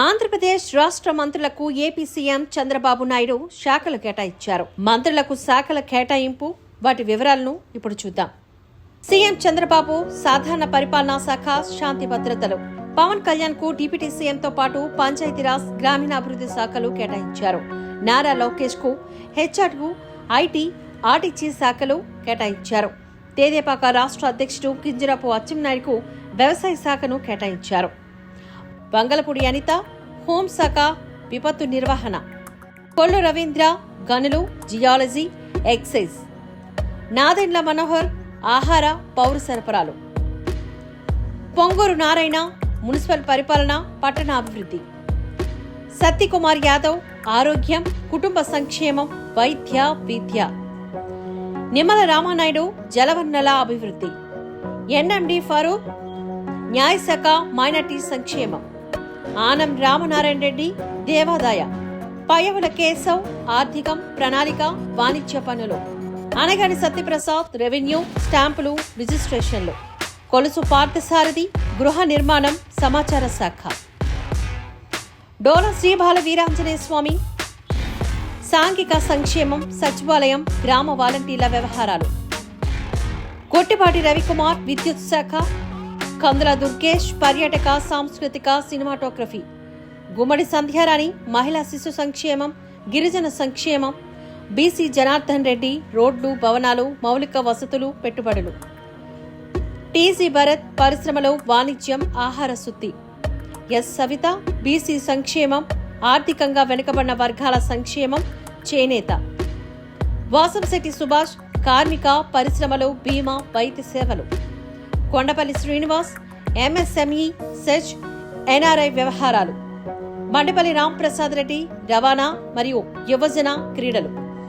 ఆంధ్రప్రదేశ్ రాష్ట్ర మంత్రులకు AP CM Chandrababu Naidu శాఖలు కేటాయించారు. మంత్రులకు శాఖల కేటాయింపు వాటి వివరాలను ఇప్పుడు చూద్దాం. సీఎం చంద్రబాబు సాధారణ పరిపాలనా శాఖ శాంతి భద్రతలు. పవన్ కళ్యాణ్కు డిప్యూటీ సీఎంతో పాటు పంచాయతీరాజ్ గ్రామీణాభివృద్ధి శాఖలు కేటాయించారు. నారా లోకేష్కు హెచ్ఆర్కు ఐటీ ఆర్టీసీ శాఖలు కేటాయించారు. తేదేపాక రాష్ట్ర అధ్యక్షుడు కింజరాపు అచ్చెన్నాయుడుకు వ్యవసాయ శాఖను కేటాయించారు. వంగలపూడి అనిత హోంశాఖ విపత్తు నిర్వహణ. కొల్లు రవీంద్ర గనులు జియాలజీ ఎక్సైజ్. నాదెండ్ల మనోహర్ ఆహార పౌర సరఫరాలు. పొంగూరు నారాయణ మున్సిపల్ పరిపాలన పట్టణాభివృద్ధి సత్యకుమార్ యాదవ్ ఆరోగ్యం కుటుంబ సంక్షేమం వైద్య విద్య. నిమ్మల రామానాయుడు జలవనరుల అభివృద్ధి. ఎన్ఎండి ఫరూక్ న్యాయశాఖ మైనార్టీ సంక్షేమం. ఆనం రామనారాయణ రెడ్డి దేవాదాయ. పయవుల కేశవ్ ఆర్థికం ప్రణాళిక వాణిజ్య పనులు. అనగాని సత్యప్రసాద్ రెవెన్యూ స్టాంపులు రిజిస్ట్రేషన్లు. కొలుసు పార్థసారథి గృహ నిర్మాణం సమాచార శాఖ. డోల శ్రీబాల వీరాంజనేయ స్వామి. సాంఘిక సంక్షేమం సచివాలయం గ్రామ వాలంటీర్ల వ్యవహారాలు. కొట్టిపాటి రవికుమార్ విద్యుత్ శాఖ కందుల దుర్గేష్ పర్యాటక సాంస్కృతిక సినిమాటోగ్రఫీ. గుమ్మడి సంధ్యారాణి మహిళా శిశు సంక్షేమం గిరిజన సంక్షేమం బీసీ జనార్దన్ రెడ్డి రోడ్లు భవనాలు మౌలిక వసతులు పెట్టుబడులు. టీజీ భరత్ పరిశ్రమలో వాణిజ్యం ఆహార శుద్ధి. ఎస్ సవిత బీసీ సంక్షేమం ఆర్థికంగా వెనుకబడిన వర్గాల సంక్షేమం చేనేత. వాసంశెట్టి సుభాష్ కార్మిక పరిశ్రమలు బీమా వైద్య సేవలు. కొండపల్లి శ్రీనివాస్ ఎంఎస్ఎంఈ సెచ్ ఎన్ఆర్ఐ వ్యవహారాలు. మండపల్లి రాంప్రసాద్ రెడ్డి రవాణా మరియు యువజన క్రీడలు.